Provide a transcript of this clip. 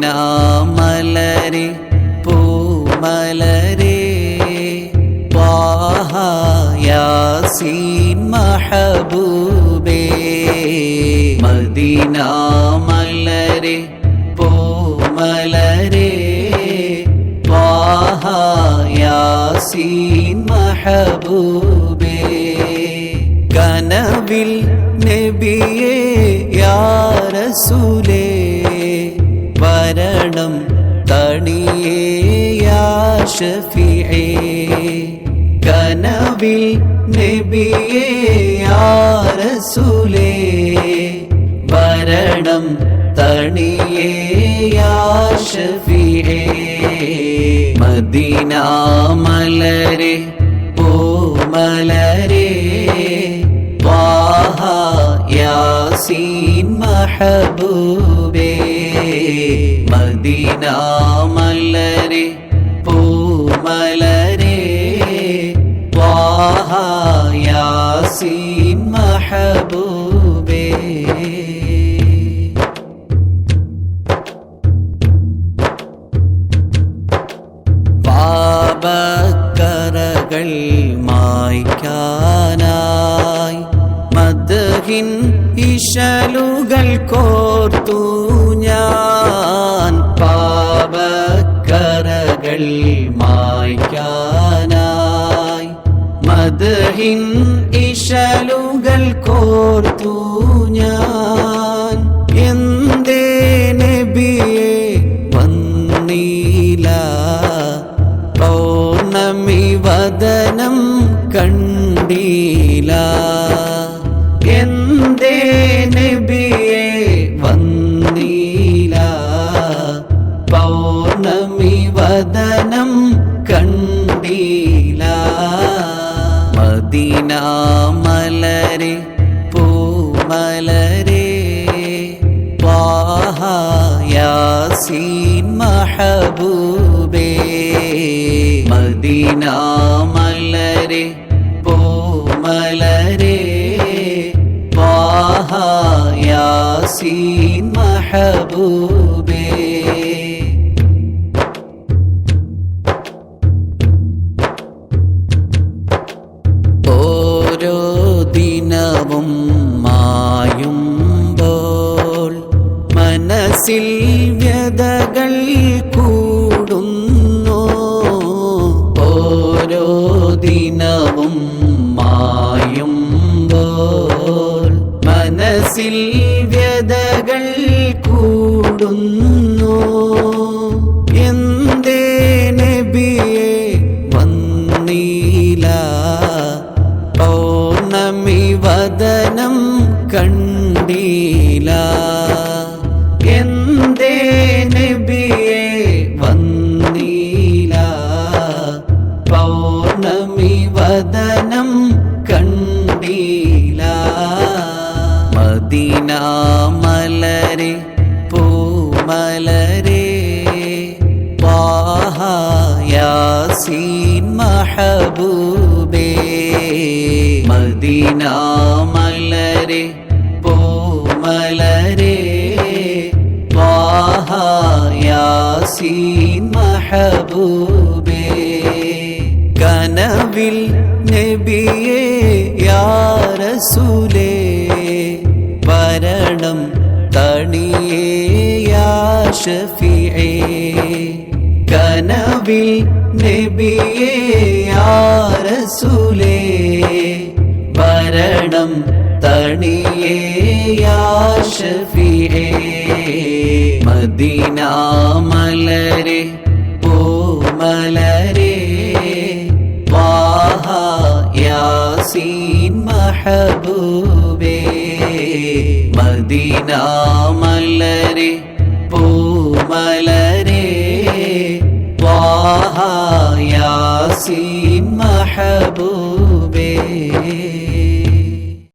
പൂനാമലരെ പൂമലരെ പാഹായാസീൻ മഹബൂബേ. മദീനാമലരെ പൂമലരെ പാഹായാസീൻ മഹബൂബേ. കനവിൽ നബിയേ യാ റസൂലേ. വരണം തണിയേ യാ ഷഫീഅേ കനവിൽ നബിയേ യാ റസൂലേ. വരണം തണിയേ യാ ഷഫീഅേ മദീന മലരെ ഓ മലരെ. വാഹ യാസീൻ മഹബൂബേ. മദീന മലരെ പൂമലരെ ത്വാഹ യാസീൻ മഹബൂബേ. പാപക്കറകൾ മായ്ക്കാനായി മദ്ഹിൻ ഇശലുകൾ കോർത്തു ഞാൻ പാപക്കറകൾ മായ്ക്കാനായി. മദഹിൻ ഇശലുകൾ കോർത്തു മദീന മലരെ പൂമലരെ യാസീൻ മഹബൂബേ. മദീന മലരെ പൂമലരെ യാസീൻ മഹബൂബേ. മനസ്സിൽ വ്യതകൾ കൂടുന്നു. ഓരോ ദിനവും മായുമ്പോൾ മനസ്സിൽ വ്യതകൾ കൂടുന്നു. എന്തേ വന്നീല? പൗർണമി വദനം കണ്ടീല ത്വാഹ യാസീൻ മഹബൂബേ. മദീന മലരെ പോമലരെ യാസീൻ മഹബൂബേ. കനവിൽ നബിയേ യാ റസൂലേ തണിയേ യാ ഷഫീഅേ കനവിൽ നബിയേ യാ റസൂലേ വരണം തണിയേ യാ ഷഫീഅേ മദീന മലരെ പൂമലരെ ത്വാഹ യാസീൻ മഹബൂബേ. മദീന മലരെ പൂമലരെ ത്വാഹ മഹബൂബേ.